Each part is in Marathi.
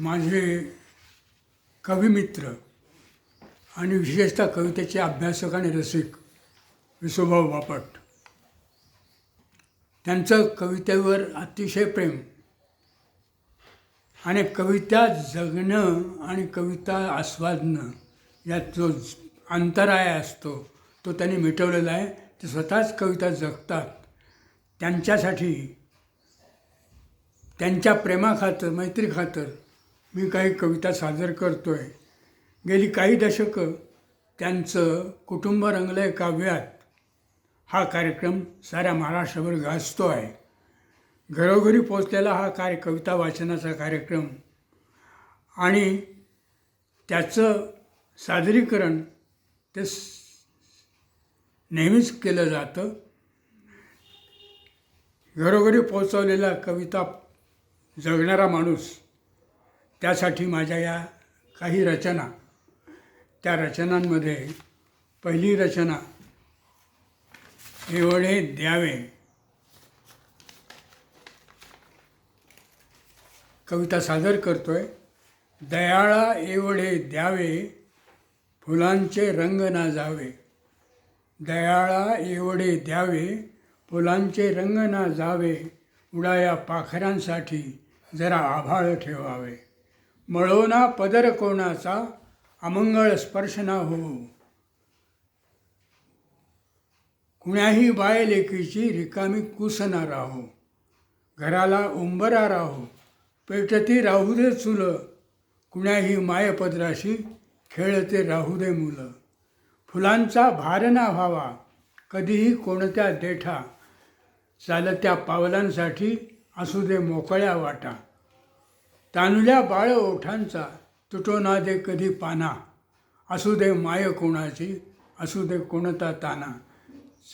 माझे कविमित्र आणि विशेषतः कवितेचे अभ्यासक आणि रसिक विसोभाऊ बापट. त्यांचं कवितेवर अतिशय प्रेम आणि कविता जगणं आणि कविता आस्वादणं यात जो अंतराय असतो तो त्यांनी मिटवलेला आहे. ते स्वतःच कविता जगतात. त्यांच्यासाठी त्यांच्या प्रेमाखातर मैत्रीखातर मी काही कविता सादर करतो आहे गेली काही दशकं त्यांचं कुटुंब रंगलंय काव्यात. हा कार्यक्रम साऱ्या महाराष्ट्रभर गाजतो आहे. घरोघरी पोचलेला हा कार्य कविता वाचनाचा कार्यक्रम आणि त्याचं सादरीकरण ते नेहमीच केलं जातं. घरोघरी पोचवलेला कविता जगणारा माणूस त्यासाठी माझ्या या काही रचना त्या रचनांमध्ये पहिली रचना एवढे द्यावे. कविता सादर करतोय. दयाळा एवढे द्यावे फुलांचे रंग ना जावे. दयाळा एवढे द्यावे फुलांचे रंग ना जावे. उडाया पाखरांसाठी जरा आभाळ ठेवावे. मळोना पदर कोणाचा? अमंगळ स्पर्शना हो. कुण्याही बाय लेकीची रिकामी कुसना राहो. घराला उंबरा राहो. पेटती राहू दे चुल. कुण्याही मायपदराशी खेळते राहू दे मुलं. फुलांचा भार ना व्हावा. कधीही कोणत्या देठा चालत्या पावलांसाठी असू दे मोकळ्या वाटा. तानुल्या बाळ ओठांचा तुटो ना दे कधी पाना? असू दे माय कोणाची असू दे कोणता ताना.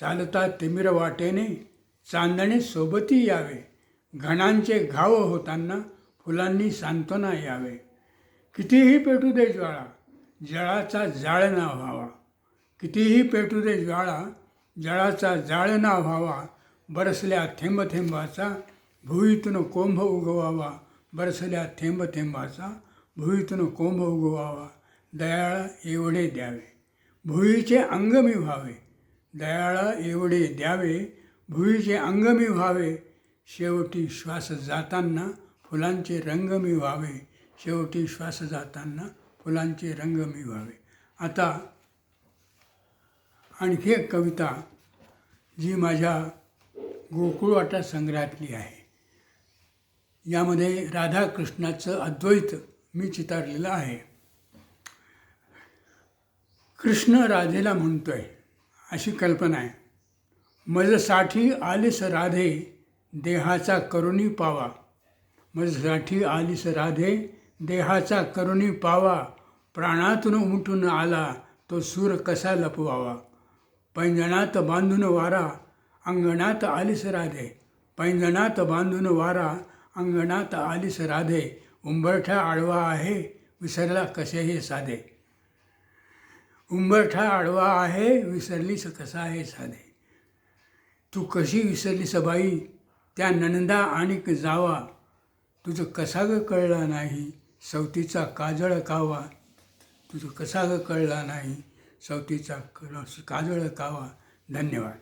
चालता तिमिर वाटेने चांदणे सोबती यावे. घणांचे घाव होताना फुलांनी सांत्वना यावे. कितीही पेटू दे ज्वाळा जळाचा जाळ ना व्हावा. कितीही पेटू दे ज्वाळा जळाचा जाळ ना व्हावा. बरसल्या थेंब थेंबाचा भुईतून कोंभ उगवावा. बरसल्या थेंब थेंबाचा भुईतून कोंभ उगवावा दयाळा एवढे द्यावे. भुईचे अंगमी व्हावे. दयाळा एवढे द्यावे भुईचे अंगमी व्हावे. शेवटी श्वास जाताना फुलांचे रंगमी व्हावे. शेवटी श्वास जाताना फुलांचे रंगमी व्हावे. आता आणखी एक कविता जी माझ्या गोकुळवाटा संग्रहातली आहे. यामध्ये राधाकृष्णाचं अद्वैत मी चितारलेलं आहे. कृष्ण राधेला म्हणतोय अशी कल्पना आहे. मजसाठी आलीस राधे देहाचा करुणी पावा. मजसाठी आलीस राधे देहाचा करुणी पावा. प्राणातून उमटून आला तो सूर कसा लपवावा? पैंजणात बांधून वारा अंगणात आलीस राधे. पैंजणात बांधून वारा अंगणात आलीस राधे उंबरठा आडवा आहे विसरला कसेही साधे. उंबरठा आडवा आहे विसरलीस कसा आहे साधे. तू कशी विसरलीस बाई? त्या नंदा आणि जावा. तुझं कसा ग कळला नाही सवतीचा काजळ कावा. तुझं कसा ग कळला नाही सवतीचा काजळ कावा. धन्यवाद.